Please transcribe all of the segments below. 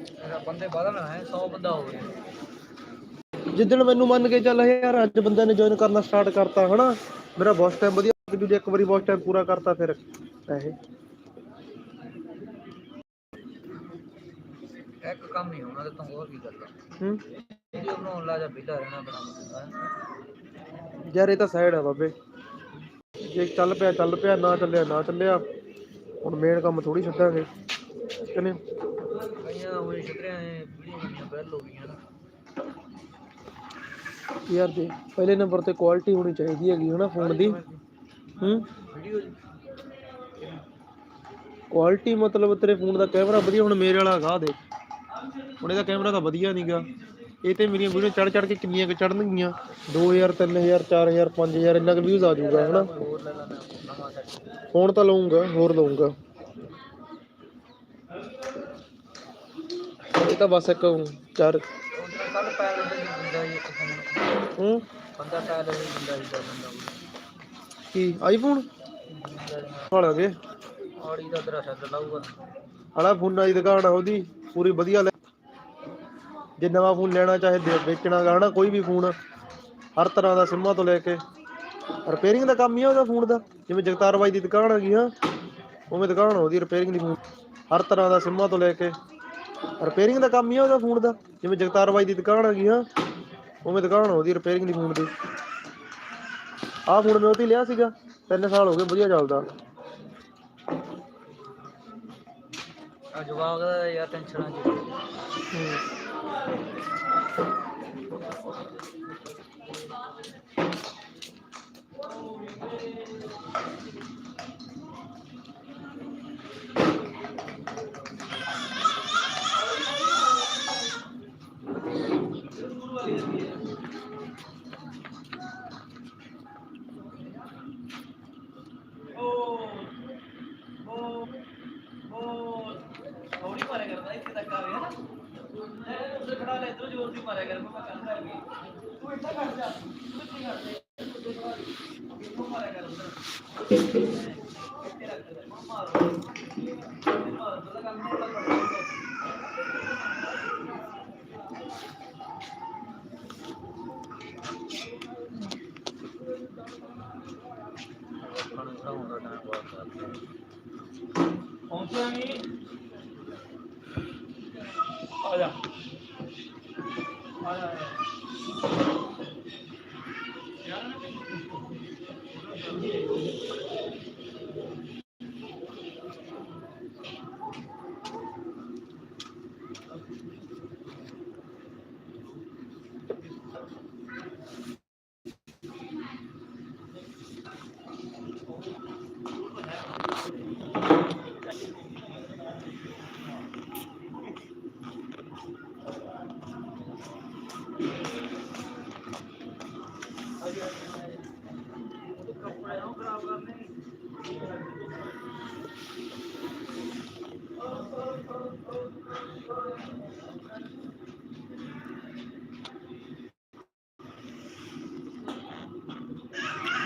ਮੇਰਾ ਬੰਦੇ ਵਧਣਾ ਹੈ 100 ਬੰਦਾ ਹੋ ਗਿਆ। ਜਿੱਦਣ ਮੈਨੂੰ ਮੰਨ ਕੇ ਚੱਲ ਯਾਰ ਅੱਜ ਬੰਦੇ ਨੇ ਜੁਆਇਨ ਕਰਨਾ ਸਟਾਰਟ ਕਰਤਾ ਹਨਾ? ਮੇਰਾ ਬੌਸ ਟਾਈਮ ਵਧੀਆ ਜੇ ਇੱਕ ਵਾਰੀ ਬੌਸ ਟਾਈਮ ਪੂਰਾ ਕਰਤਾ ਫਿਰ। ਪੈਸੇ। ਇੱਕ ਕੰਮ ਨਹੀਂ ਹੋਣਾ ਤੇ ਤੂੰ ਹੋਰ ਕੀ ਕਰਦਾ ਹੂੰ? ਵੀਡੀਓ ਬਣਾਉਣ ਲਾ ਜਾ ਬਿੱਲਾ ਰਹਿਣਾ ਬਣਾ ਯਾਰ ਇਹ ਤਾਂ ਸਾਈਡ ਆ ਬਾਬੇ। ਜੇ ਚੱਲ ਪਿਆ ਚੱਲ ਪਿਆ ਨਾ ਚੱਲਿਆ ਨਾ ਚੱਲਿਆ ਹੁਣ ਮੇਨ ਕੰਮ ਥੋੜੀ ਛੱਡਾਂਗੇ। ਕਿਨੇ ਕਈਆਂ ਹੋਈ ਛਤਰਿਆਂ ਨੇ ਵੀਡੀਓ ਬਣੀਆਂ ਬੈਲ ਹੋ ਗਈਆਂ ਨਾ। ਯਾਰ ਦੇ ਪਹਿਲੇ ਨੰਬਰ ਤੇ ਕੁਆਲਿਟੀ ਹੋਣੀ ਚਾਹੀਦੀ ਹੈਗੀ ਹਨਾ ਫੋਨ ਦੀ। ਹੂੰ? ਵੀਡੀਓ ਕੁਆਲਿਟੀ ਮਤਲਬ ਤੇਰੇ ਫੋਨ ਦਾ ਕੈਮਰਾ ਵਧੀਆ ਹੁਣ ਮੇਰੇ ਵਾਲਾ ਹੈਗਾ ਦੇ ਹੁਣ ਇਹਦਾ ਕੈਮਰਾ ਤਾਂ ਵਧੀਆ ਨਹੀਂਗਾ ਇਹ ਤੇ ਮੇਰੀਆਂ ਵੀਡੀਓ ਚੜ ਚੜ ਕੇ ਕਿੰਨੀਆਂ ਕੁ ਚੜਨਗੀਆਂ 2000 3000 4000 5000 ਇੰਨਾ ਕੁ ਵਿਊਜ਼ ਆ ਜਾਊਗਾ ਹਨਾ। ਫੋਨ ਤਾਂ ਲਵਾਂਗਾ ਹੋਰ ਲਵਾਂਗਾ ਇਹ ਤਾਂ ਬਸ ਇੱਕ ਚਾਰ ਕੱਲ ਪੈਰ ਦੇ ਦਿੰਦਾ ਸੀ ਇੱਕ ਫੋਨ ਹੂੰ? ਬੰਦਾ ਪੈਰ ਦੇ ਦਿੰਦਾ ਸੀ ਬੰਦਾ ਕੀ ਆਈਫੋਨ ਹਾਲਾ ਕੇ ਆੜੀ ਦਾ ਤੇਰਾ ਛੱਡ ਲਾਊਗਾ ਹਾਲਾ ਫੋਨਾਂ ਦੀ ਦੁਕਾਨ ਆ ਉਹਦੀ, ਪੂਰੀ ਵਧੀਆ ਲੈ ਜੇ ਨਵਾਂ ਫੋਨ ਲੈਣਾ ਚਾਹੇ ਦੇ- ਵੇਚਣਾ ਗਾ, ਹਨਾ, ਕੋਈ ਵੀ ਫੋਨ, ਹਰ ਤਰ੍ਹਾਂ ਦਾ ਸਿੰਮਾਂ ਤੋਂ ਲੈ ਕੇ। ਰਿਪੇਅਰਿੰਗ ਦਾ ਕੰਮ ਹੀ ਆ ਉਹਦਾ ਫੋਨ ਦਾ, ਜਿਵੇਂ ਜਗਤਾਰ ਬਾਈ ਦੀ ਦੁਕਾਨ ਹੈਗੀ ਆ, ਉਵੇਂ ਦੁਕਾਨ ਆ ਉਹਦੀ ਰਿਪੇਅਰਿੰਗ ਦੀ ਫੋਨ। ਹਰ ਤਰ੍ਹਾਂ ਦਾ ਸਿੰਮਾਂ ਤੋਂ ਲੈ ਕੇ। ਰਿਪੇਅਰਿੰਗ ਦਾ ਕੰਮ ਹੀ ਆ ਉਹਦਾ ਫੋਨ ਦਾ। ਜਿਵੇਂ ਜਗਤਾਰ ਬਾਈ ਦੀ ਦੁਕਾਨ ਹੈਗੀ ਆ ਉਵੇਂ ਦੁਕਾਨ ਆ ਉਹਦੀ ਰਿਪੇਅਰਿੰਗ ਦੀ ਫੋਨ ਦੀ। ਆਹ ਫੋਨ ਮੈਂ ਉਹ ਤੇ ਹੀ ਲਿਆ ਸੀਗਾ ਤਿੰਨ ਸਾਲ ਹੋ ਗਏ ਵਧੀਆ ਚੱਲਦਾ। ਆ ਜਵਾਬ ਦਾ ਯਾਰ ਟੈਨਸ਼ਨਾਂ ਚ ਲੈ ਇਧਰ ਜ਼ੋਰ ਦੀ ਮਾਰਿਆ ਕਰ, ਮੈਂ ਕੰਨ ਕਰ ਗਈ। ਤੂੰ ਇੱਥੇ ਖੜ ਜਾ। ਤੂੰ ਇੱਥੇ ਖੜ ਜਾ। ਇੱਥੋਂ ਮਾਰਿਆ ਕਰ ਉਧਰ। ਇੱਥੇ ਰੱਖ ਦੇ। ਮਾਰ ਮਾਰ Gracias.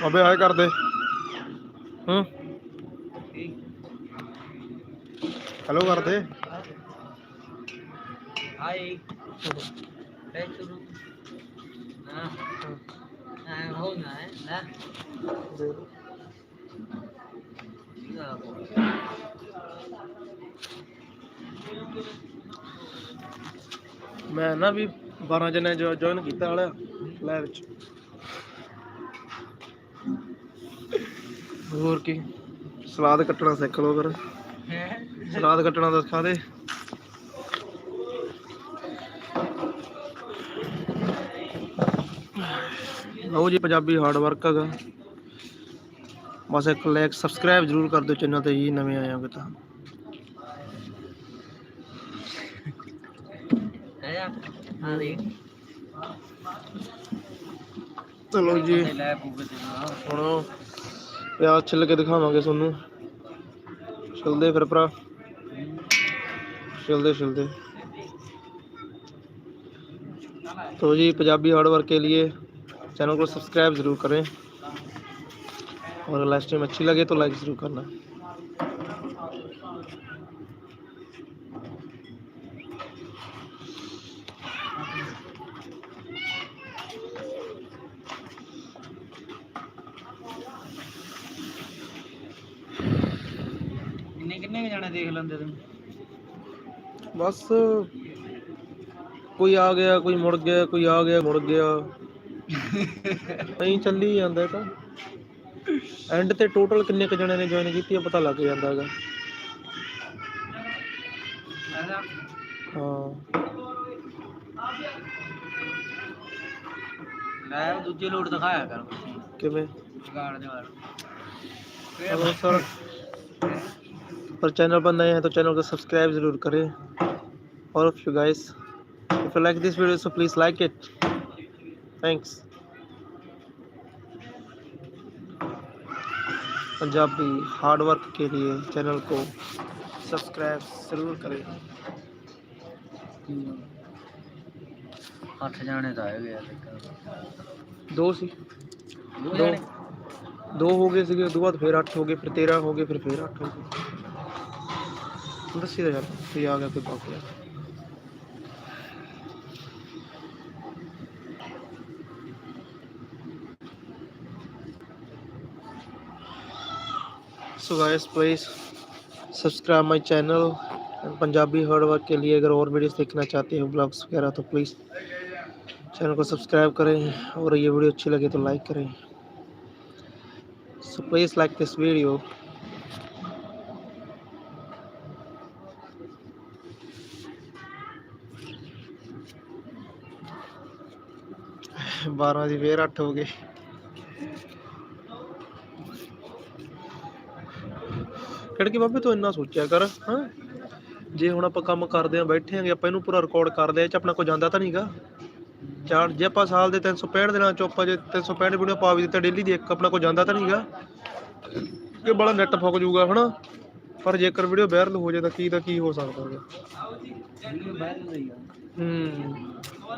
ਅਬੇ ਆਏ ਕਰਦੇ। ਹੂੰ। ਹੈਲੋ ਕਰਦੇ। ਹਾਈ ਲੈ ਸ਼ੁਰੂ ਹਾਂ। ਹਾਂ ਹੋ ਨਾ ਹੈ ਨਾ ਮੈਂ ਨਾ ਵੀ 12 ਜਣੇ ਜੁਆਇਨ ਕੀਤਾ ਵਾਲਾ ਲੈ ਵਿੱਚ ਹੋਰ ਕੀ? ਸਲਾਦ ਕੱਟਣਾ ਸਿੱਖ ਲਓ ਫਿਰ। ਸਲਾਦ ਕੱਟਣਾ ਸਿਖਾ ਦੇ। ਲਓ ਜੀ ਪੰਜਾਬੀ ਹਾਰਡ ਵਰਕ ਹੈਗਾ। ਬਸ ਇੱਕ ਲਾਈਕ ਸਬਸਕ੍ਰਾਈਬ ਜਰੂਰ ਕਰ ਦਿਓ ਚੈਨਲ ਤੇ ਜੀ ਨਵੇਂ ਆਏ ਹੋਗੇ ਤਾਂ। ਚਲੋ ਜੀ। ਹੁਣ ਪਿਆਜ਼ ਛਿੱਲ ਕੇ ਦਿਖਾਵਾਂਗੇ ਤੁਹਾਨੂੰ ਛਿਲਦੇ ਫਿਰ ਭਰਾ ਛਿਲਦੇ ਛਿਲਦੇ तो जी पंजाबी हार्ड वर्क के लिए चैनल को सब्सक्राइब ज़रूर करें और लाइव स्ट्रीम अच्छी लगे तो लाइक ज़रूर करना ਕਿੰਨੇ ਕੁ ਜਾਣੇ ਦੇਖ ਲੈਂਦੇ ਤੂੰ ਬਸ ਕੋਈ ਆ ਗਿਆ ਕੋਈ ਮੁੜ ਗਿਆ ਕੋਈ ਆ ਗਿਆ ਮੁੜ ਗਿਆ। ਐਂ ਚੱਲੀ ਜਾਂਦਾ ਤਾਂ। ਐਂਡ ਤੇ ਟੋਟਲ ਕਿੰਨੇ ਕੁ ਜਣਿਆਂ ਨੇ ਜੁਆਇਨ ਕੀਤੀ ਆ ਪਤਾ ਲੱਗ ਜਾਂਦਾ ਹੈਗਾ। ਹਾਂ। ਉਹ ਦੂਜੇ ਲੋਟ ਦਿਖਾਇਆ ਕਰ। ਕਿਵੇਂ? ਗਾੜ ਦੇ ਵਾਲ हेलो और चैनल पर नए हैं तो चैनल को सब्सक्राइब ज़रूर करें। और of you guys if you like this video so please like it thanks Punjabi hard work के लिए चैनल को सब्सक्राइब ज़रूर करें। अठ जाने तो आए गए दो सी। दो दो। हो गए दो बाद फिर अठ हो गए फिर तेरह हो गए फिर फिर अठ हो गए। मतलब सीधा जाता तो ये आ गया फिर आ गया। So guys please subscribe my channel Punjabi hard work के लिए अगर और वीडियोस देखना चाहते हो ब्लॉग्स वगैरह तो प्लीज़ चैनल को सब्सक्राइब करें और ये वीडियो अच्छी लगे तो लाइक करें। So please like this video 12 ਦੀ ਫੇਰ 8 ਹੋ ਗਏ। ਕਿਹੜਕੇ ਬਾਬੇ ਤੂੰ ਇੰਨਾ ਸੋਚਿਆ ਕਰ ਹਾਂ? ਜੇ ਹੁਣ ਆਪਾਂ ਕੰਮ ਕਰਦੇ ਆਂ ਬੈਠੇ ਆਂਗੇ ਆਪਾਂ ਇਹਨੂੰ ਪੂਰਾ ਰਿਕਾਰਡ ਕਰਦੇ ਆਂ ਚ ਆਪਣਾ ਕੋਈ ਜਾਂਦਾ ਤਾਂ ਨਹੀਂਗਾ। ਚਾਰ ਜੇ ਆਪਾਂ ਸਾਲ ਦੇ 365 ਦਿਨਾਂ ਚ ਆਪਾਂ ਜੇ 365 ਵੀਡੀਓ ਪਾ ਵੀ ਦਿੱਤਾ ਡੇਲੀ ਦੀ ਇੱਕ ਆਪਣਾ ਕੋਈ ਜਾਂਦਾ ਤਾਂ ਨਹੀਂਗਾ। ਕਿ ਬੜਾ ਨੈਟ ਫੁੱਕ ਜੂਗਾ ਹਨਾ? ਪਰ ਜੇਕਰ ਵੀਡੀਓ ਵਾਇਰਲ ਹੋ ਜਾਏ ਤਾਂ ਕੀ ਦਾ ਕੀ ਹੋ ਸਕਦਾ ਹੈ ਹੂੰ। ਆ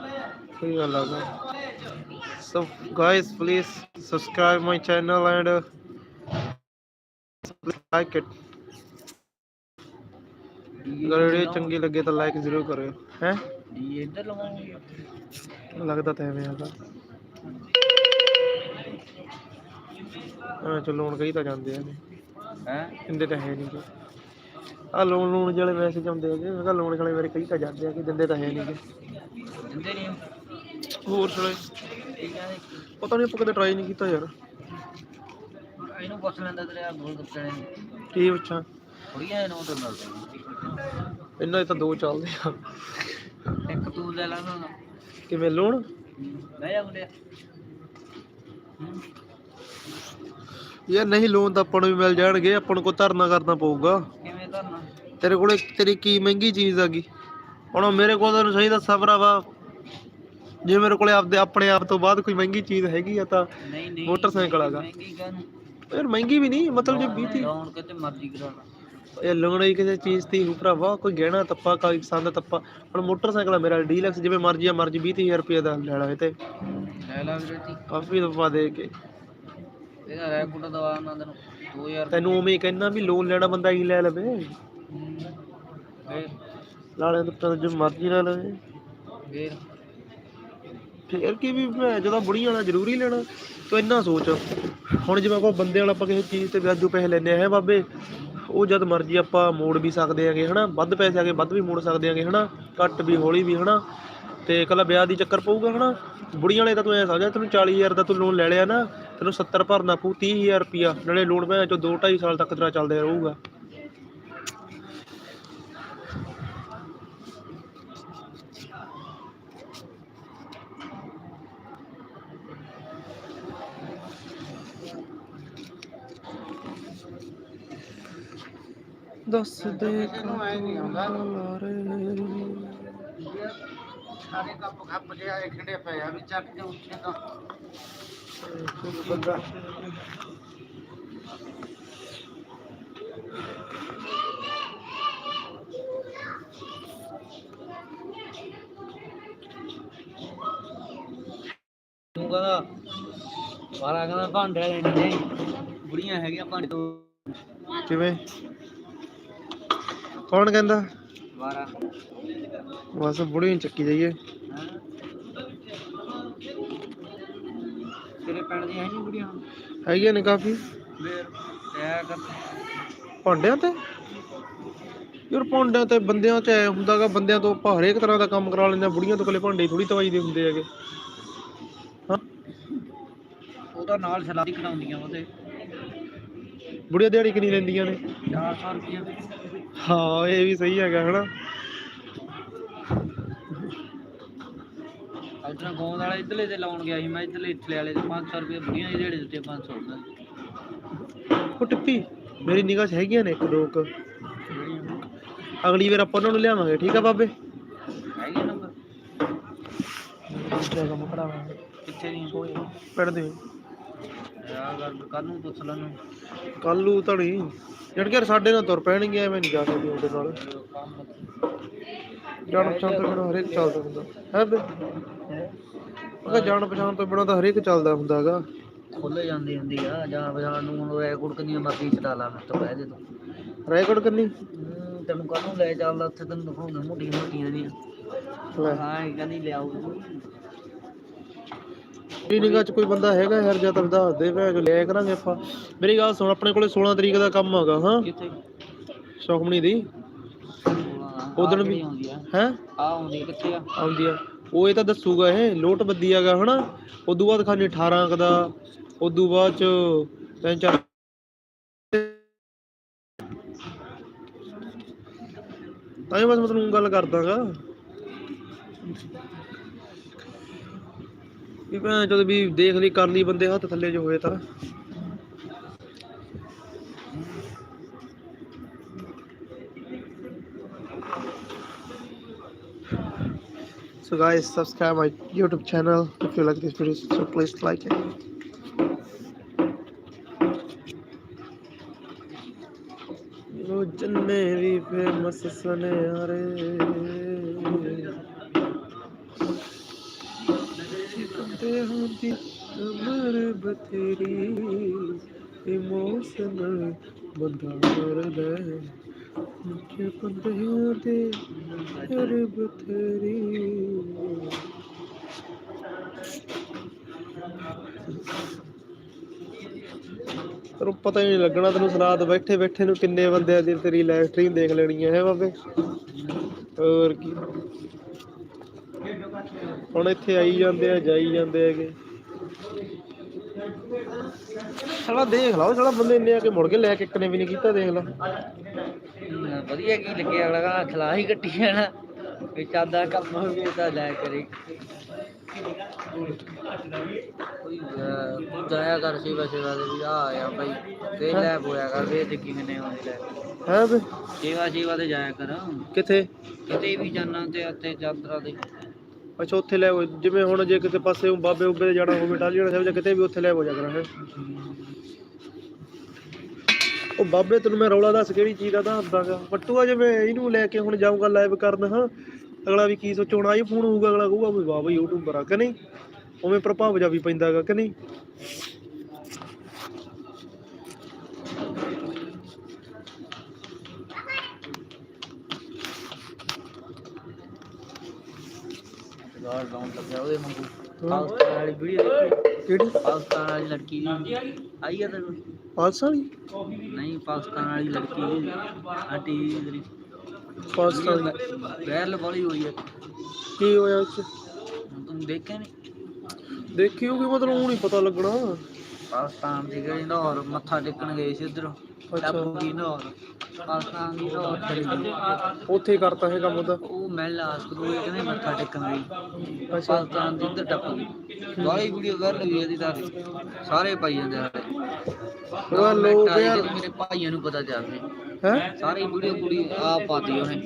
so guys please subscribe my channel and like it ਅਗਰ ਵੀਡੀਓ ਚੰਗੀ ਲੱਗੇ ਤਾਂ ਲਾਈਕ ਜ਼ਰੂਰ ਕਰਿਓ। ਹੈ? ਡੀ ਇੱਧਰ ਲਵਾਉਂਗੇ ਲੱਗਦਾ ਤਾਂ ਐਵੇਂ ਹੈਗਾ ਹਾਂ ਚਲੋ ਹੁਣ ਕਹੀ ਤਾਂ ਜਾਂਦੇ ਆ। ਹੈ? ਦਿੰਦੇ ਤਾਂ ਹੈ ਨਹੀਂ ਆ ਲੋਨ ਲੋਨ ਜਿਹੜੇ ਮੈਸੇਜ ਆਉਂਦੇ ਹੈਗੇ। ਮੈਂ ਕਿਹਾ ਲੋਨ ਵਾਲੇ ਮੇਰੇ ਕਈ ਤਾਂ ਜਾਂਦੇ ਆ ਕਿ ਦਿੰਦੇ ਤਾਂ ਹੈ ਨਹੀਂ ਦਿੰਦੇ ਨਹੀਂ ਹੋਰ ਹੈ ਪਤਾ ਨਹੀਂ ਆਪਾਂ ਕਦੇ ਟਰਾਈ ਨਹੀਂ ਕੀਤਾ ਯਾਰ। ਇਹਨੂੰ ਪੁੱਛ ਲੈਂਦਾ ਤੇਰੇ ਆ ਗੋਲ ਗੱਪੇ ਨੇ। ਕੀ ਪੁੱਛਾਂ? ਥੋੜੀਆਂ ਇਹਨੂੰ ਤਾਂ ਮਿਲਦੇ ਇਹਨਾਂ ਦੇ ਤਾਂ ਦੋ ਚੱਲਦੇ ਆ। ਇੱਕ ਤੂੰ ਲੈ ਲਾ ਨਾ ਕਿਵੇਂ ਲੋਨ ਲੈ ਜਾ ਮੁੰਡਿਆ। ਹੂੰ ਯਾਰ ਨਹੀਂ ਲੋਨ ਤਾਂ ਆਪਾਂ ਨੂੰ ਵੀ ਮਿਲ ਜਾਣਗੇ। ਆਪਾਂ ਨੂੰ ਕੋਈ ਧਰਨਾ ਕਰਨਾ ਪਊਗਾ। ਤੇਰੇ ਕੋਲੇ ਤੇਰੀ ਕੀ ਮਹਿੰਗੀ ਚੀਜ਼ ਹੈਗੀ ਹੁਣ ਮੇਰੇ ਕੋਲ ਤੈਨੂੰ ਸਹੀ ਦੱਸਾਂ ਭਰਾਵਾ। ਜੇ ਮੇਰੇ ਕੋਲੇ ਆਪਦੇ ਆਪਣੇ ਆਪ ਤੋਂ ਬਾਅਦ ਕੋਈ ਮਹਿੰਗੀ ਚੀਜ਼ ਹੈਗੀ ਆ ਤਾਂ ਨਹੀਂ ਨਹੀਂ ਮੋਟਰਸਾਈਕਲ। ਮਹਿੰਗੀ ਕਾਹਨੂੰ ਯਾਰ ਮਹਿੰਗੀ ਵੀ ਨਹੀਂ ਮਤਲਬ ਜੇ 20 ਤੀ ਲੋਨ ਕਿਤੇ ਮਰਜ਼ੀ ਕਰਾਉਣਾ ਇਹ ਲੋਨ ਹੀ ਕਿਸੇ ਚੀਜ਼ ਦੀ ਹੋ ਭਰਾਵਾ ਕੋਈ ਗਹਿਣਾ ਤੱਪਾ ਕੋਈ ਪਸੰਦ ਤੱਪਾ। ਹੁਣ ਮੋਟਰਸਾਈਕਲ ਆ ਮੇਰਾ ਡੀਲਕਸ ਜਿਵੇਂ ਮਰਜ਼ੀ ਆ ਮਰਜ਼ੀ 20000 ਰੁਪਏ ਦਾ ਲੈ ਲਾ ਇਹ ਤੇ ਲੈ ਲਾ ਵੀਰੇ ਤੀ ਕਾਫੀ ਦਫਾ ਦੇ ਕੇ। ਇਹਦਾ ਕੁੱਟ ਦਵਾ ਉਹਨਾਂ ਤੈਨੂੰ 2000 ਤੈਨੂੰ ਉਵੇਂ ਹੀ ਕਹਿਣਾ ਵੀ ਲੋਨ ਲੈਣਾ ਬੰਦਾ ਹੀ ਲੈ ਲਵੇ। ਫੇਰ? ਲਾਲੇ ਤੋਂ ਜੋ ਮਰਜ਼ੀ ਲੈ ਲਵੇ। ਫੇਰ? ਫੇਰ ਕੀ ਵੀ ਮੈਂ ਜਦੋਂ ਬੁੜੀਆਂ ਵਾਲਾ ਜ਼ਰੂਰੀ ਲੈਣਾ ਤੂੰ ਇੰਨਾ ਸੋਚ। ਹੁਣ ਜਿਵੇਂ ਆਪਾਂ ਬੰਦੇ ਵਾਲਾ ਆਪਾਂ ਕਿਸੇ ਚੀਜ਼ ਤੇ ਵਿਆਜੂ ਪੈਸੇ ਲੈਨੇ ਆ ਹੈ ਬਾਬੇ? ਉਹ ਜਦ ਮਰਜ਼ੀ ਆਪਾਂ ਮੋੜ ਵੀ ਸਕਦੇ ਆਂਗੇ ਹਨਾ? ਵੱਧ ਪੈਸੇ ਆਗੇ ਵੱਧ ਵੀ ਮੋੜ ਸਕਦੇ ਆਂਗੇ ਹਨਾ? ਘੱਟ ਵੀ ਹੌਲੀ ਵੀ ਹਨਾ? ਤੇ ਕੱਲਾ ਵਿਆਹ ਦੀ ਚੱਕਰ ਪਊਗਾ ਹਨਾ? ਬੁੜੀਆਂ ਵਾਲੇ ਤਾਂ ਤੂੰ ਐ ਸਮਝਿਆ ਤੈਨੂੰ 40000 ਦਾ ਤੂੰ ਲੋਨ ਲੈ ਲਿਆ ਨਾ ਤੈਨੂੰ 70 ਭਰਨਾ ਪਊ 30000 ਰੁਪਿਆ ਨਾਲੇ ਲੋਨ ਭੈਣ ਚੋਂ 2 2.5 ਸਾਲ ਤੱਕ ਤੇਰਾ ਚੱਲਦਾ ਰਹੂਗਾ। ਦੱਸ ਦੇ ਸਾਰੇ ਕੱਪ ਖੱਪ ਜਿਹਾ ਖੰਡੇ ਪਏ ਆ ਵੀ ਚੱਕ ਕੇ ਉੱਥੇ ਤਾਂ ਬੰਦਾ ਤੂੰ ਕਹਿੰਦਾ ਮਾਰਾ ਕਹਿੰਦਾ ਭਾਂਡੇ ਲੈਣੇ ਬੁੜੀਆਂ ਹੈਗੀਆਂ ਭਾਂਡੇ ਤੋਂ। ਕਿਵੇਂ? ਕੌਣ ਕਹਿੰਦਾ? ਵਾਰਾ ਬਸ ਬੁੜੀ ਨੂੰ ਚੱਕੀ ਜਾਈਏ। ਤੇਰੇ ਪਿੰਡ ਦੀਆਂ ਹੈ ਨਹੀਂ ਬੁੜੀਆਂ? ਹੈਗੀਆਂ ਨੇ ਕਾਫੀ। ਫੇਰ ਕਿਆ ਕਰ। ਭਾਂਡਿਆਂ ਤੇ? ਯਾਰ ਭਾਂਡਿਆਂ ਤੇ ਬੰਦਿਆਂ 'ਚ ਐ ਹੁੰਦਾਗਾ ਬੰਦਿਆਂ ਤੋਂ ਆਪਾਂ ਹਰੇਕ ਤਰ੍ਹਾਂ ਦਾ ਕੰਮ ਕਰਾ ਲੈਂਦੇ ਹਾਂ ਬੁੜੀਆਂ ਤੋਂ ਕੋਲੇ ਭਾਂਡੇ ਥੋੜੀ ਤਵਾਈ ਦੇ ਹੁੰਦੇ ਹੈਗੇ। ਹਾਂ। ਉਹਦਾ ਨਾਲ ਸਲਾਦੀ ਕਰਾਉਂਦੀਆਂ ਉਹਦੇ। ਬੁੜੀਆਂ ਦਿਹਾੜੀ ਕਿੰਨੀ ਲੈਂਦੀਆਂ ਨੇ? 400 ਰੁਪਏ ਹਾਂ ਇਹ ਵੀ ਸਹੀ ਹੈਗਾ ਹਨਾ। ਉਧਰ ਗੋਂਦ ਵਾਲਾ ਇਧਰਲੇ ਤੇ ਲਾਉਣ ਗਿਆ ਸੀ ਮੈਂ ਇਧਰਲੇ ਇੱਥਲੇ ਵਾਲੇ ਤੇ 500 ਰੁਪਏ ਬੁੜੀਆਂ ਦੀ ਜਿਹੜੇ ਦਿੱਤੇ 500 ਦਾ ਉਹ ਟਿੱਪੀ ਮੇਰੀ ਨਿਗਾਹ 'ਚ ਹੈਗੀਆਂ ਨੇ ਇੱਕ ਦੋ ਕੁ। ਅਗਲੀ ਵਾਰ ਆਪਾਂ ਉਹਨਾਂ ਨੂੰ ਲਿਆਵਾਂਗੇ ਠੀਕ ਆ ਬਾਬੇ? ਹੈਗੇ ਨੰਬਰ? ਦੂਜਾ ਕੰਮ ਕਰਾਵਾਂਗੇ। ਕਿੱਥੇ ਦੀ ਪਿੰਡ ਦੇ। ਯਾਰ ਕੱਲ ਨੂੰ ਪੁੱਛ ਲੈਣ ਕੱਲੂ ਜਣ ਕੇ ਸਾਡੇ ਨਾਲ ਤੁਰ ਪੈਣਗੇ ਐਵੇਂ ਨਹੀਂ ਜਾ ਸਕਦੇ ਉਹਦੇ ਨਾਲ। ਜਾਣ ਪਛਾਣ ਤੋਂ ਬਿਨਾਂ ਹਰੇਕ ਚੱਲਦਾ ਹੁੰਦਾ। ਹੈ ਬੇ? ਕਿਹਾ ਜਾਣ ਪਛਾਣ ਤੋਂ ਬਿਨਾਂ ਤਾਂ ਹਰੇਕ ਚੱਲਦਾ ਹੁੰਦਾ ਹੈਗਾ। ਖੁੱਲ ਜਾਂਦੀ ਹੁੰਦੀ ਆ ਜਾਂ ਬਾਜ਼ਾਰ ਨੂੰ ਹੁਣ ਰੈ ਕੁੜਕਦੀਆਂ ਮਰਜ਼ੀ ਚਲਾ ਲਾ ਮੈਂ ਤਾਂ ਬਹਿ ਦੇ ਤੂੰ। ਰੈਕੋਰਡ ਕਰਨੀ ਤੈਨੂੰ ਕਾਹਨੂੰ ਲੈ ਚੱਲਦਾ ਉੱਥੇ ਤੈਨੂੰ ਦਿਖਾਉਂਦਾ ਮੋਟੀਆਂ ਮੋਟੀਆਂ ਦੀਆਂ ਹਾਂ ਇਹ ਕਹਿੰਦੀ ਲਿਆਓ। ਮੇਰੀ ਨਿਗਾਹ 'ਚ ਕੋਈ ਬੰਦਾ ਹੈਗਾ ਯਾਰ ਜਾਂ ਤਾਂ ਦੱਸ ਦੇ ਭੈ ਜੋ ਲਿਆ ਕਰਾਂਗੇ ਆਪਾਂ। ਮੇਰੀ ਗੱਲ ਸੁਣ ਆਪਣੇ ਕੋਲੇ 16 ਤਰੀਕ ਦਾ ਕੰਮ ਹੈਗਾ ਹਾਂ? ਕਿੱਥੇ? ਸੁਖਮਣੀ ਦੀ। ਉਦਣ ਵੀ ਹੈ? ਆ ਆਉਂਦੀ ਕਿੱਥੇ ਆ? ਆਉਂਦੀ ਆ। ਉਹ ਇਹ ਤਾਂ ਦੱਸੂਗਾ ਇਹ ਲੋਟ ਬੱਦੀ ਹੈਗਾ ਹਨਾ? ਉਦੋਂ ਬਾਅਦ ਖਾਨੀ 18 ਕੁ ਦਾ ਉਦੋਂ ਬਾਅਦ ਚ ਤਿੰਨ ਚਾਰ ਤਾਂ ਹੀ ਬਸ ਮੈਂ ਗੱਲ ਕਰਦਾਗਾ। ਵੀ ਭੈਣ ਜਦੋਂ ਵੀ ਦੇਖ ਲਈ ਕਰ ਲਈ ਬੰਦੇ ਹੱਥ ਥੱਲੇ ਜੋ ਹੋਏ ਤਾਂ So guys, subscribe my YouTube channel if you like this video. So please like it. ਉਹ ਜੰਨੇ ਵੀ ਫੇਮਸ ਸੁਨਿਆਰੇ ਤੇ ਅਮਰ ਇਮੋਸ਼ਨਲ ਬੰਦਾ ਮਰਦਾ ਮੁੱਕੇ ਬੰਦਿਆਂ ਦੇ ਹਰ ਬਤੇਰੀ ਤੈਨੂੰ ਪਤਾ ਹੀ ਨਹੀਂ ਲੱਗਣਾ, ਤੈਨੂੰ ਸਲਾਦ ਬੈਠੇ ਬੈਠੇ ਨੂੰ ਕਿੰਨੇ ਬੰਦਿਆਂ ਦੀ ਤੇਰੀ ਲਾਈਵ ਸਟ੍ਰੀਮ ਦੇਖ ਲੈਣੀ ਹੈ ਬਾਬੇ? ਹੋਰ ਕੀ? ਹੁਣ ਇੱਥੇ ਆਈ ਜਾਂਦੇ ਆ, ਜਾਈ ਜਾਂਦੇ ਹੈਗੇ। ਸਾਲਾ ਦੇਖ ਲਾ ਉਹ ਸਾਲਾ ਬੰਦੇ ਇੰਨੇ ਆ ਕੇ ਮੁੜ ਕੇ ਲੈ ਕੇ ਇੱਕ ਨੇ ਵੀ ਨਹੀਂ ਕੀਤਾ ਦੇਖ ਲਾ। ਵਧੀਆ ਕੀ ਲੱਗਿਆ ਅਗਲਾ ਖਲਾ ਹੀ ਕੱਟੀ ਜਾਣਾ। ਵੀ ਚਾਦਾ ਕੰਮ ਹੋ ਗਿਆ ਤਾਂ ਲੈ ਕਰੇ। ਕੋਈ ਤੂੰ ਜਾਇਆ ਕਰ ਸੇਵਾ ਸੇਵਾ ਦੇ ਵੀ ਆ ਆਇਆ ਬਾਈ। ਦੇ ਲੈ ਬੋਇਆ ਕਰ ਵੇ ਤੇ ਕਿਵੇਂ ਆਉਂਦੇ ਲੈ। ਹੈ ਬੇ ਸੇਵਾ ਸੇਵਾ ਤੇ ਜਾਇਆ ਕਰ। ਕਿੱਥੇ? ਕਿਤੇ ਵੀ ਜਾਣਾ ਤੇ ਉੱਥੇ ਚਾਦਰਾ ਦੇ ਅੱਛਾ, ਉੱਥੇ ਲੈ ਜਿਵੇਂ ਹੁਣ ਜੇ ਕਿਤੇ ਪਾਸੇ ਉਹ ਬਾਬੇ ਉੱਬੇ ਜਾਣਾ ਹੋਵੇ ਟਾਲੀਆਂ ਸਾਹਿਬ ਜਾਂ ਕਿਤੇ ਵੀ ਉੱਥੇ ਲੈ ਹੋ ਜਾ ਕਰਾਂ ਹੈ। ਉਹ ਬਾਬੇ, ਤੈਨੂੰ ਮੈਂ ਰੌਲਾ ਦੱਸ ਕਿਹੜੀ ਚੀਜ਼ ਦਾ ਦੱਸਦਾਗਾ। ਪੱਟੂਆ ਜਿਵੇਂ ਇਹਨੂੰ ਲੈ ਕੇ ਹੁਣ ਜਾਊਂਗਾ ਲਾਈਵ ਕਰਨ, ਹਾਂ। ਅਗਲਾ ਵੀ ਕੀ ਸੋਚੋ ਹੁਣ ਆਈਫੋਨ ਹੋਊਗਾ, ਅਗਲਾ ਕਹੂਗਾ ਵੀ ਵਾਹ ਬਈ ਯੂਟਿਊਬਰ ਆ, ਕਿ ਨਹੀਂ? ਉਵੇਂ ਪ੍ਰਭਾਵ ਜਾ ਵੀ ਪੈਂਦਾਗਾ, ਕਿ ਨਹੀਂ? ਗਾਲ ਲਾਉਣ ਲੱਗਿਆ ਉਹਦੇ ਵਾਂਗੂ। ਪਾਕਿਸਤਾਨ ਵਾਲੀ ਵੀਡੀਓ ਦੇਖੀ। ਕਿਹੜੀ? ਪਾਕਿਸਤਾਨ ਵਾਲੀ ਲੜਕੀ ਦੀ ਆਈ ਆ ਤੈਨੂੰ? ਪਾਸ ਵਾਲੀ? ਨਹੀਂ ਪਾਕਿਸਤਾਨ ਵਾਲੀ ਲੜਕੀ ਦੀ ਆ ਟੀਵੀ ਦੀ ਪਾਸ ਵਾਲੀ। ਵਾਇਰਲ ਵਾਲੀ ਹੋਈ ਹੈ ਕੀ ਹੋਇਆ ਉਸ? ਤੂੰ ਦੇਖਿਆ ਨਹੀਂ ਦੇਖੀ ਹੋਊਗੀ ਮਤਲਬ ਉਹ ਨਹੀਂ ਪਤਾ ਲੱਗਣਾ। ਪਾਕਿਸਤਾਨ ਦੀ ਗਈ ਲਾਹੌਰ। ਮੱਥਾ ਟੇਕਣ ਗਏ ਸੀ ਉਧਰ। ਅੱਛਾ। ਲਾਹੌਰ। ਦੀ ਉੱਥੇ ਹੀ ਕਰਤਾ ਇਹ ਕੰਮ ਉਹਦਾ ਉਹ ਮਹਿਲਾ ਸਕੂਲ ਕਹਿੰਦੇ ਮੱਥਾ ਟੇਕਣ ਅੱਛਾ। ਪਾਕਿਸਤਾਨ ਦੀ ਇੱਧਰ ਟੱਪ ਗਈ। ਬਾਹਲੀ ਵੀਡੀਓ ਵਾਇਰਲ ਹੋਈ ਇਹਦੀ ਤਾਂ। ਸਾਰੇ ਪਾਈ ਜਾਂਦੇ ਆ ਉਹ ਲੋਕ ਯਾਰ ਮੇਰੇ ਭਾਈਆਂ ਨੂੰ ਪਤਾ ਚੱਲਦੇ ਹੈ? ਸਾਰੀ ਵੀਡੀਓ ਕੁੜੀ ਆ ਪਾਤੀ ਉਹਨੇ।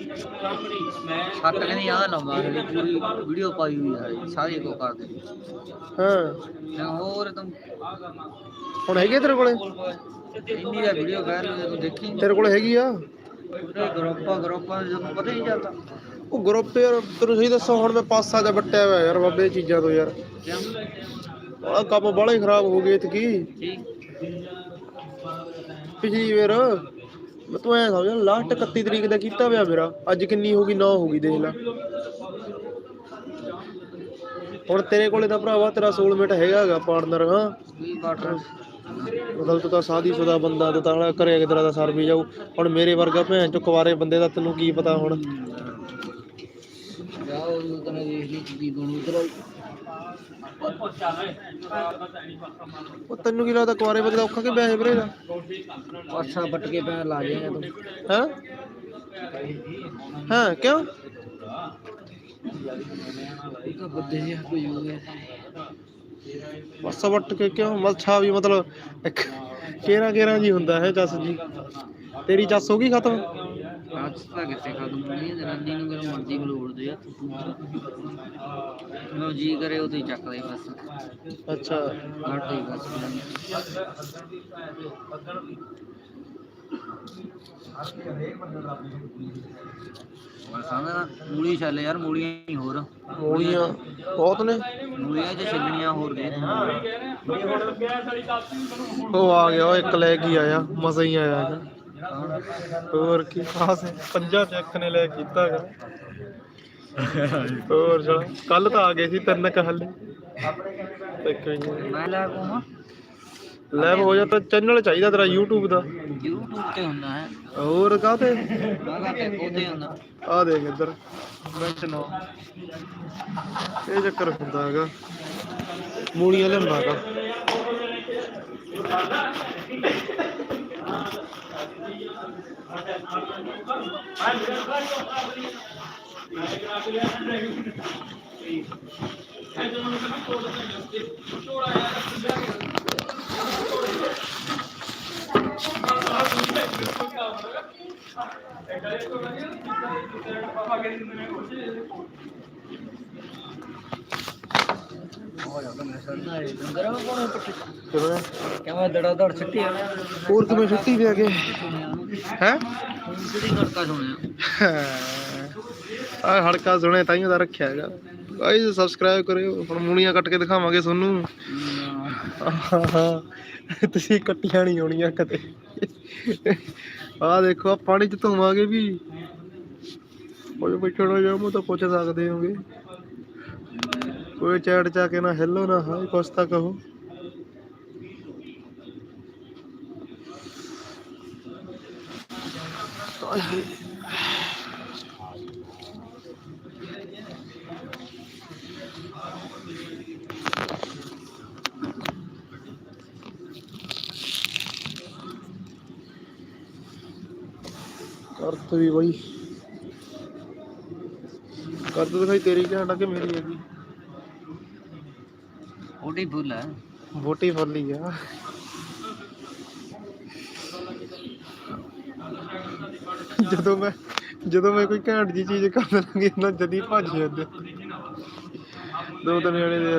ਸੱਟ ਕਹਿੰਦੀ ਆ ਲਾਉਂਦਾ ਪੂਰੀ ਵੀਡੀਓ ਪਾਈ ਹੋਈ ਆ ਸਾਰੇ ਕੋ ਕਰਦੇ। ਹਾਂ। ਹੋਰ ਤੂੰ। ਹੁਣ ਹੈਗੀ ਤੇਰੇ ਕੋਲੇ? ਇੰਨੀ ਦਾ ਵੀਡੀਓ ਵਾਇਰਲ ਹੋਈ, ਤੂੰ ਦੇਖੀ ਨੀ? ਤੇਰੇ ਕੋਲੇ ਹੈਗੀ ਆ? ਉਹਦੇ ਗਰੁੱਪਾਂ ਗਰੁੱਪਾਂ ਦੇ ਤੁਹਾਨੂੰ ਪਤਾ ਹੀ ਨਹੀਂ ਚੱਲਦਾ। ਉਹ ਗਰੁੱਪ ਯਾਰ ਤੈਨੂੰ ਸਹੀ ਦੱਸਾਂ ਹੁਣ ਮੈਂ ਪਾਸਾ ਜਾ ਵੱਟਿਆ ਹੋਇਆ ਯਾਰ ਬਾਬੇ ਇਹ ਚੀਜ਼ਾਂ ਤੋਂ ਯਾਰ। ਆ ਕੰਮ ਬਾਹਲਾ ਹੀ ਖਰਾਬ ਹੋ ਗਏ ਇਤਕੀ। ਪਿਛਲੀ ਵਾਰ ਮੈਂ ਤੂੰ ਐ ਸਮਝ ਲਾਸਟ 31 ਤਰੀਕ ਦਾ ਕੀਤਾ ਹੋਇਆ ਮੇਰਾ। ਅੱਜ ਕਿੰਨੀ ਹੋ ਗਈ 9 ਹੋ ਗਈ ਦੇਖ ਲੈ। ਹੁਣ ਤੇਰੇ ਕੋਲੇ ਤਾਂ ਭਰਾਵਾ ਤੇਰਾ ਸੋਲਮੇਟ ਹੈਗਾ ਹੈਗਾ ਪਾਰਟਨਰ ਹਾਂ। ਮਤਲਬ ਤੂੰ ਤਾਂ ਸਾਦੀ ਸੁਦਾ ਬੰਦਾ ਤੂੰ ਤਾਂ ਘਰੇ ਕਿਧਰ ਦਾ ਸਰ ਵੀ ਜਾਊ। ਹੁਣ ਮੇਰੇ ਵਰਗਾ ਭੈਣ ਚੋ ਕੁਵਾਰੇ ਬੰਦੇ ਦਾ ਤੈਨੂੰ ਕੀ ਪਤਾ ਹੁਣ? ਉਹ ਤੈਨੂੰ ਕੀ ਲੱਗਦਾ ਕੁਵਾਰੇ ਬੰਦੇ ਦਾ ਔਖਾ ਕਿ ਵਿਆਹੇ ਵੀਰੇ ਦਾ ਪਾਸਾ ਵੱਟ ਕੇ ਪੈਰ ਲਾ ਜਾਏਗਾ ਤੂੰ। ਹੈਂ? ਹਾਂ ਕਿਉਂ? ਇਹ ਤਾਂ ਬੱਦੇ ਜਿਹਾ ਕੋਈ ਹੋ ਗਿਆ ਬਸ ਵੱਟ ਕੇ ਕਿਉਂ ਮੱਛਾ ਵੀ ਮਤਲਬ ਕੇਰਾ ਕੇਰਾ ਜੀ ਹੁੰਦਾ ਹੈ ਜੱਸ ਜੀ। ਤੇਰੀ ਜੱਸ ਹੋ ਗਈ ਖਤਮ? ਅੱਜ ਤਾਂ ਕਿੱਥੇ ਖਤਮ ਹੋਣੀ ਹੈ? ਜਨਾਨੀ ਨੂੰ ਮੇਰਾ ਮਰਜ਼ੀ ਬਲੋੜਦੇ ਆ ਲੋ ਜੀ ਕਰੇ ਉਹ ਤੇ ਚੱਕ ਦੇ ਬਸ। ਅੱਛਾ। ਘੱਟ ਹੀ ਬਸ। ਬਸ ਆਂਦਾ ਮੂਲੀ ਛੱਲ ਯਾਰ ਮੂਲੀਆਂ ਹੀ ਹੋਰ। ਮੂਲੀਆਂ ਬਹੁਤ ਨੇ। ਮੂਲੀਆਂ ਚ ਛਿੱਲਣੀਆਂ ਹੋਰ ਦੇ ਉਹ ਆ ਗਿਆ ਉਹ ਇੱਕ ਲੈ ਕੇ ਆਇਆ ਮਜ਼ਾ ਹੀ ਆਇਆ ਹੈਗਾ। ਹੋਰ ਕੀ ਖਾਸ ਹੈ? ਪੰਜਾਂ ਚ ਇੱਕ ਨੇ ਲੈ ਕੀਤਾ ਹੈਗਾ। ਹੋਰ ਚਲ ਕੱਲ ਤਾਂ ਆ ਗਏ ਸੀ ਤਿੰਨ ਕ ਹੱਲੇ। ਇੱਕ ਵੀ ਨਹੀਂ। ਮੈਂ ਲੈ ਕੋਮਾ ਲੈ ਹੋ ਜਾ ਤਾਂ ਚੈਨਲ ਚਾਹੀਦਾ ਤੇਰਾ YouTube ਦਾ। YouTube ਤੇ ਹੁੰਦਾ ਹੈ। ਹੋਰ ਕਾਹਤੇ? ਮੈਂ ਕਹਾਂ ਤੇ ਉਹਤੇ ਹੁੰਦਾ। ਆ ਦੇਖ ਇੱਧਰ। ਵਿੱਚ ਨਾ ਇਹ ਚੱਕਰ ਹੁੰਦਾ ਹੈਗਾ। ਮੂਲੀਆਂ ਲਿਆਉਣਾ ਹੈਗਾ। ਕਿਵੇਂ ਕਿਵੇਂ ਦੜਾ ਦੜ ਛੱਟੀ ਆ ਹੋਰ ਕਿਵੇਂ ਛੁੱਟੀ ਵੀ ਆ ਗਏ ਹੈ ਕਰਤਾ ਸੁਣਿਆ ਆ ਹੜਕਾ ਸੁਣੇ ਤਾਈਓ ਦਾ ਰੱਖਿਆ ਹੈਗਾ। ਗਾਇਸ ਸਬਸਕ੍ਰਾਈਬ ਕਰਿਓ ਹੁਣ ਮੂਲੀਆਂ ਕੱਟ ਕੇ ਦਿਖਾਵਾਂਗੇ ਤੁਹਾਨੂੰ। ਤੁਸੀਂ ਕੱਟੀਆਂ ਨਹੀਂ ਹੋਣੀਆਂ ਕਦੇ। ਆ ਦੇਖੋ ਆ ਪਾਣੀ ਚ ਧੋਵਾਂਗੇ ਵੀ। ਕੋਈ ਬੈਠਣਾ ਜਾ ਮੈਂ ਤਾਂ ਪੁੱਛ ਸਕਦੇ ਹੋਗੇ। ਕੋਈ ਚੈਟ ਚਾ ਕੇ ਨਾ ਹੈਲੋ ਨਾ ਹਾਈ ਕੁਛ ਤਾਂ ਕਹੋ। ਆਏ ਹਾਏ। ਕਰਤ ਵੀ ਬਈ। ਕਰਤ ਦਿਖਾਈ ਤੇਰੀ ਘੰਟਾ ਕਿ ਮੇਰੀ ਹੈਗੀ। ਉਹਦੀ ਭੁੱਲ ਹੈ ਵੋਟੀ ਫੁੱਲੀ ਆ। ਜਦੋਂ ਮੈਂ ਜਦੋਂ ਮੈਂ ਕੋਈ ਘੈਂਟ ਜੀ ਚੀਜ਼ ਕਰ ਲਾਂਗੀ ਨਾ ਜਦੀ ਭੱਜ ਜਾਂਦੇ। ਦੋ ਤਿੰਨ ਜਣੇ ਦੇ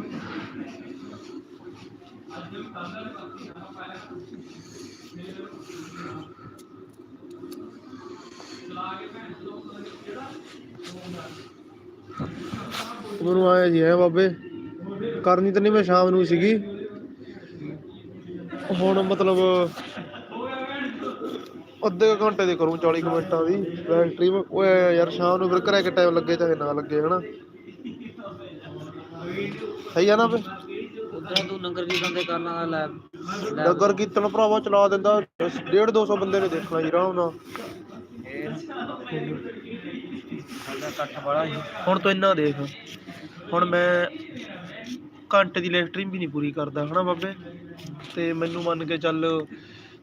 ਮੈਨੂੰ ਆਇਆ ਜੀ, ਹੈ ਬਾਬੇ? ਕਰਨੀ ਤਾਂ ਨਹੀਂ ਮੈਂ, ਸ਼ਾਮ ਨੂੰ ਸੀਗੀ। ਹੁਣ ਮਤਲਬ ਅੱਧੇ ਘੰਟੇ ਦੀ ਕਰੂੰ 40 ਕੁ ਮਿੰਟਾਂ ਦੀ ਲਾਈਵ ਸਟ੍ਰੀਮ ਓਏ ਯਾਰ, ਸ਼ਾਮ ਨੂੰ ਫਿਰ ਘਰੇ ਕਿ ਟਾਈਮ ਲੱਗੇ ਚਾਹੇ ਨਾ ਲੱਗੇ, ਹਨਾ? ਸਹੀ ਆ ਨਾ ਬੇ ਤੂੰ ਨੰਗਰ ਕੀਰਤਨ ਤੇ ਕਰਨਾ ਦਾ ਲੈ ਲੈ। ਨਗਰ ਕੀਰਤਨ ਭਰਾਵਾ ਚਲਾ ਦਿੰਦਾ 1.5 200 ਬੰਦੇ ਨੇ ਦੇਖਣਾ ਜੀ ਆਰਾਮ ਨਾਲ। ਸਾਡਾ ਇਕੱਠ ਬੜਾ ਸੀ ਹੁਣ ਤੂੰ ਇੰਨਾ ਦੇਖ ਹੁਣ ਮੈਂ ਘੰਟੇ ਦੀ ਸਟ੍ਰੀਮ ਵੀ ਨਹੀਂ ਪੂਰੀ ਕਰਦਾ ਹਨਾ ਬਾਬੇ? ਤੇ ਮੈਨੂੰ ਮੰਨ ਕੇ ਚੱਲ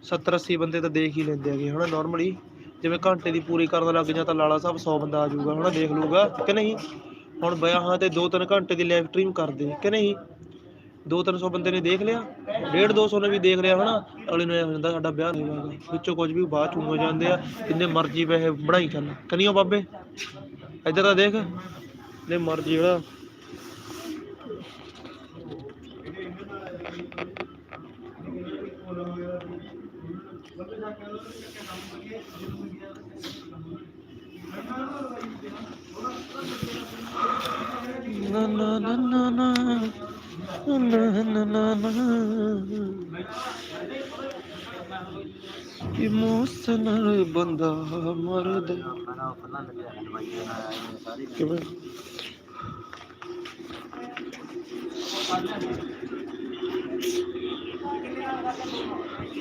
70 80 ਬੰਦੇ ਤਾਂ ਦੇਖ ਹੀ ਲੈਂਦੇ ਹੈਗੇ ਹਨਾ ਨਾਰਮਲੀ ਜਿਵੇਂ ਘੰਟੇ ਦੀ ਪੂਰੀ ਕਰਨ ਲੱਗ ਜਾ ਤਾਂ ਲਾਲਾ ਸਾਹਿਬ 100 ਬੰਦਾ ਆ ਜਾਊਗਾ ਹਨਾ ਦੇਖ ਲੂਗਾ ਕਿ ਨਹੀਂ? ਹੁਣ ਵਿਆਹਾਂ ਤੇ 2-3 ਘੰਟੇ ਦੀ ਲਾਈਵ ਸਟ੍ਰੀਮ ਕਰਦੇ ਕਿ ਨਹੀਂ? 2-300 ਬੰਦੇ ਨੇ ਦੇਖ ਲਿਆ, ਡੇਢ ਦੋ ਸੌ ਨੇ ਵੀ ਦੇਖ ਲਿਆ ਹਨਾ, ਅਗਲੇ ਨੂੰ ਇਹ ਹੋ ਸਾਡਾ ਵਿਆਹ ਨਹੀਂ ਹੋਇਆ ਵਿੱਚੋਂ ਕੁੱਝ ਵੀ ਬਾਅਦ ਚੋਂ ਹੋ ਜਾਂਦੇ ਆ, ਜਿੰਨੇ ਮਰਜ਼ੀ ਪੈਸੇ ਬਣਾਈ ਚੱਲ। ਕਨੀਓ ਬਾਬੇ, ਇੱਧਰ ਤਾਂ ਦੇਖ ਨੇ ਮਰਜ਼ੀ ਜਿਹੜਾ ਇਮੋਸ਼ਨਲ ਬੰਦਾ ਮਰਦਾ। ਕਿਵੇਂ?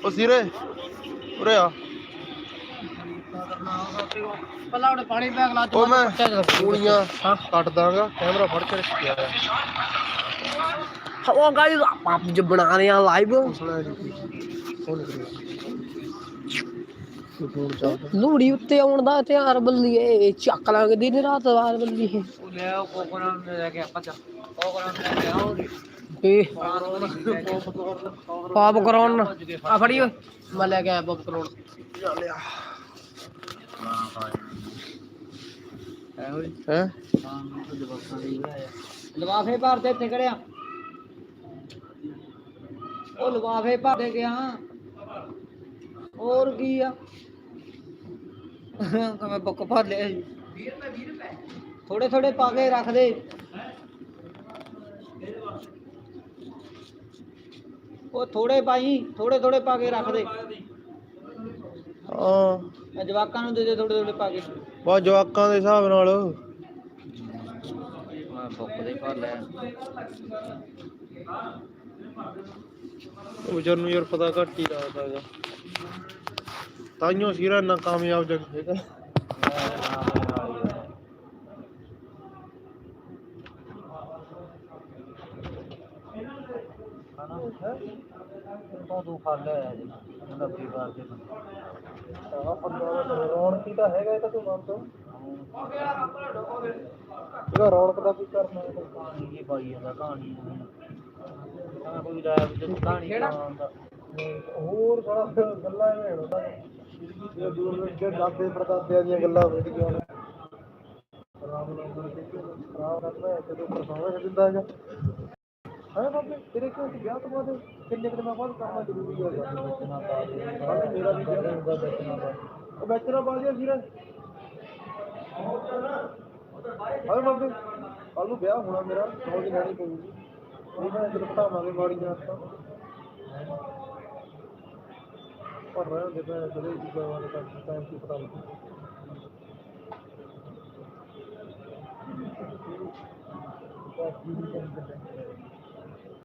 ਉਹ ਸਿਰੇ ਉਰੇ ਆ। ਪਹਿਲਾਂ ਉਹਨੇ ਪਾਣੀ ਪੈ ਗਲਾ ਉਹ ਮੈਂ ਪੂਣੀਆਂ ਕੱਟ ਦਾਂਗਾ ਕੈਮਰਾ ਫੜ ਕੇ ਰੱਖਿਆ ਆ। ਉਹ ਗਾਇਸ ਆਪਾਂ ਅੱਜ ਬਣਾ ਰਹੇ ਆ ਲਾਈਵ ਲੋੜੀ ਉੱਤੇ ਆਉਣ ਦਾ ਹਥਿਆਰ ਬੱਲੀ ਚੱਕ ਲਾਂਗੇ ਦਿਨ ਰਾਤ ਵਾਰ ਬੱਲੀ ਉਹ ਲੈ ਉਹ ਕੋਕਰਾਂ ਲੈ ਕੇ ਆਪਾਂ ਚੱਕ ਕੋਕਰਾਂ ਨੇ ਲੈ ਆਉਂਦੇ ਪਾਪ ਕਰਾਉਣ ਆ ਫੜੀ ਓਏ ਮੈਂ ਲੈ ਕੇ ਆਇਆ ਪਾਪ ਕਰਾਉਣ ਜਾ ਲਿਆ ਹੈ? ਹੋਈ ਹੈ ਲਵਾਫੇ ਭਰਦੇ ਇੱਥੇ ਕਰਿਆ ਉਹ ਲਵਾਫੇ ਭਰਦੇ ਗਿਆ। ਹੋਰ ਕੀ ਆ? ਕਮੇ ਬੱਕ ਭਰ ਲਿਆ 20 ਰੁਪਏ 20 ਰੁਪਏ ਥੋੜੇ ਥੋੜੇ ਪਾ ਕੇ ਰੱਖ ਦੇ। ਉਹ ਥੋੜੇ ਪਾਈ ਥੋੜੇ ਥੋੜੇ ਪਾ ਕੇ ਰੱਖ ਦੇ। ਹਾਂ। ਜਵਾਕਾਂ ਨੂੰ ਦੇ ਦੇ ਥੋੜੇ ਥੋੜੇ ਪਾ ਕੇ। ਬਾ ਜਵਾਕਾਂ ਦੇ ਹਿਸਾਬ ਨਾਲ। ਮੈਂ ਬੁੱਕ ਦੇ ਭਰ ਲਿਆ। ਉਹ ਵਿਚਾਰ ਨੂੰ ਯਾਰ ਪਤਾ ਘੱਟ ਹੀ ਲੱਗਦਾ ਹੈਗਾ। ਤਾਈਓ ਸੀਰਾ ਇੰਨਾ ਕਾਮਯਾਬ ਜਗ ਹੈਗਾ। ਤੋਂ ਤੂੰ ਫੜ ਲਿਆ ਜੀ ਨੱਬੀ ਵਾਰ ਦੇ ਆਹ ਪੰਦਰਾਂ ਦਾ ਰੌਣਕ ਹੀ ਤਾਂ ਹੈਗਾ ਇਹ ਤਾਂ ਤੂੰ ਮੰਨ ਤੋ ਇਹਦਾ ਰੌਣਕ ਦਾ ਕੀ ਕਰਨਾ ਹੈ? ਕਹਾਣੀ ਕੀ ਪਾਈ ਜਾਂਦਾ, ਕਹਾਣੀ ਮੈਂ ਕੋਈ ਰਾਇ ਵਿੱਚ ਕਹਾਣੀ ਸੁਣਾਉਂਦਾ ਹੋਰ ਬੜਾ ਗੱਲਾਂ ਐਵੇਂ ਹੁੰਦਾ ਇਹ ਦੂਰ ਦੇ ਦਾਦੇ ਪੜਦਾਦਿਆਂ ਦੀਆਂ ਗੱਲਾਂ ਨੇ ਰਾਮ ਜੀ ਰਾਮ ਕਰਦਾ ਹੈ ਜਦੋਂ ਪਰਸਾਵਾ ਕਰ ਦਿੰਦਾ ਹੈਗਾ। ਹਾਂ ਬਾਬੇ ਤੇਰੇ ਕੋਲ ਵਿਆਹ ਤੋਂ ਬਾਅਦ ਕਿੰਨੇ ਕੁ ਦਿਨਾਂ ਬਾਅਦ ਕਰਨਾ ਜ਼ਰੂਰੀ ਹੈ? ਬਚਨਾ ਪਾ ਦੇ ਹਾਂ ਮੇਰਾ ਵੀ ਵਿਆਹ ਹੋਊਗਾ ਬਚਨਾ ਪਾ ਉਹ ਬੈਚਰਾ ਪਾ ਦਿਆ ਸੀਰਾ ਹਾਂ ਬਾਬੇ ਕੱਲ ਨੂੰ ਵਿਆਹ ਹੋਣਾ ਮੇਰਾ ਸੌਜ ਲੈਣੀ ਪਊਗੀ। ਉਹਨਾਂ ਨੇ ਜਦੋਂ ਘਟਾਵਾਂਗੇ ਮਾੜੀ ਜਾਂਚ ਤਾਂ ਪਰ ਰਹਿਣ ਦੇ ਪੈ ਜਦੋਂ ਇਹ ਚੀਜ਼ਾਂ ਵਾਲੇ ਤਾਂ ਟਾਈਮ ਕੀ ਪਤਾ ਲੱਗਦਾ